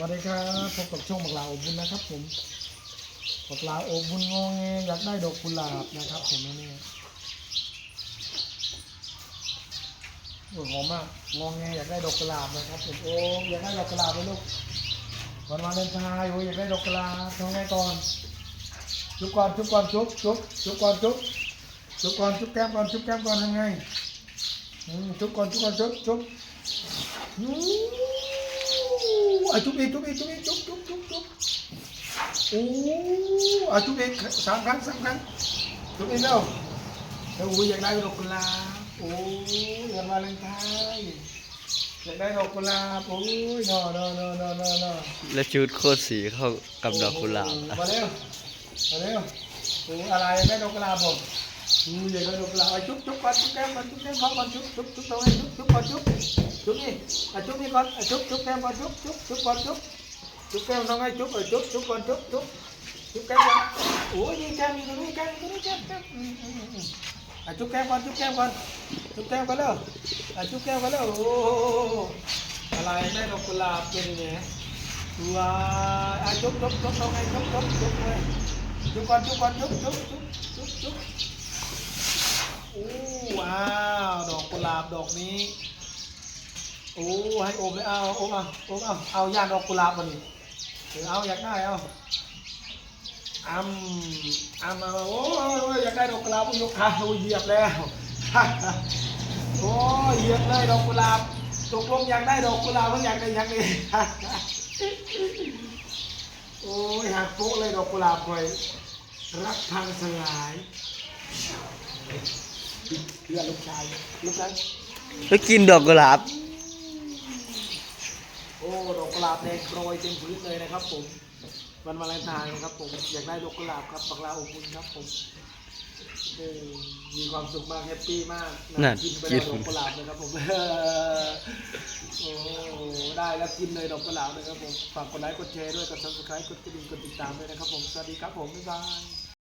วัสดีครับพบกับช่องบักลาอบบุญนะครับ ผมบักลาอบบุญงอแงอยากได้ดอกกุหลาบนะครับผมแม่โอ้หอมมากงอแงอยากได้ดอกกุหลาบนะครับผมโอ้อยากได้ดอกกุหลาบเลยลูกวันวาเลนไทน์โอ้อยากได้ดอกกุหลาบทำไงก่อนจุบก่อนจุบก่อนจุบจุบจุบก่อนจุบจุบก่อนจุบแก้มก่อนจุบแก้มก่อนทำไงจุบก่อนจุบก่อนจุบจุบ ยูอะจุ๊บอีกจุ๊บอีกจุ๊บอีกจุ๊บจุ๊บจุ๊บจุ๊บโอ้อะจุ๊บอีกสามครั้งสามครั้งจุ๊บอีกแล้วแล้วอุ้ยอยากได้ดอกกุหลาบโอ้ยอยากมาเลนไทน์อยากได้ดอกกุหลาบโอ้ยนอนอนอนอนอนอและชุดโคตรสีเข้ากับดอกกุหลาบมาเร็วมาเร็วโอ้อะไรอยากได้ดอกกุหลาบผมดูอยากได้ดอกกุหลาบอะจุ๊บจุ๊บก่อนจุ๊บแก้มก่อนจุ๊บแก้มก่อนจุ๊บจุ๊บจุ๊บตรงนี้จุ๊บจุ๊บก่อนจุ๊บจุ๊บนี่ อะจุ๊บนี่ก่อนอะจุ๊บจุ๊บแก้มก่อนจุ๊บจุ๊บจุ๊บก่อนจุ๊บจุ๊บแก้มน้องไงจุ๊บเออจุ๊บจุ๊บก่อนจุ๊บจุ๊บจุ๊บแก้มก่อนโอ้ยนี่แก้มอยู่ตรงนี้แก้มอยู่ตรงนี้แก้มแก้มอืมอืมอืมอืมอะจุ๊บแก้มก่อนจุ๊บแก้มก่อนจุ๊บแก้มก่อนแล้วอะจุ๊บแก้มก่อนแล้วโอ้โหอะไรแม่ดอกกุหลาบเป็นไงว้าอะจุ๊บจุ๊บจุ๊บน้องไงจุ๊บจุ๊บจุ๊บเลยจุ๊บก่อนจุ๊บก่อนจุ๊บจุ๊บจุ๊บจุ๊บจุ๊บโอ้ว้าวดอกกุหลาบดอกนี้ โอ้ให้โอมเลยเอาโอมเอาโอมเอาเอาย่านดอกกุหลาบมานี่เออเอาอยากได้เอาอ้ำอ้ำเอาโอ้ยอยากได้ดอกกุหลาบยกขาโอ้ยเหยียบแล้วโอ้เหยียบเลยดอกกุหลาบตกลงอยากได้ดอกกุหลาบเพิ่งอยากได้อยากได้โอ้ยหักโป๊ะเลยดอกกุหลาบคอยรักทางสลายเพื่อลูกชายลูกชายแล้วกินดอกกุหลาบ อ้ดอกกุหลาบแดงโปรยเต็มพื้นเลยนะครับ ผมวันวาเลนไทน์นะครับ ผมอยากได้ดอกกุหลาบครับปักลาอบอุ่นครับผมเออมีความสุขมากแฮปปี้มากนั่นกินไปกิแล้วนดอกกุหลาบนะครับผมโอ้ได้แล้วกินเลยดอกกุหลาบเลยครับผมฝากกดไลค์กดแชร์ด้วยกดซับสไครต์กดกระดิ่งกดติดตามด้วยนะครับ ผมสวัสดีครับผมบ๊ายบาย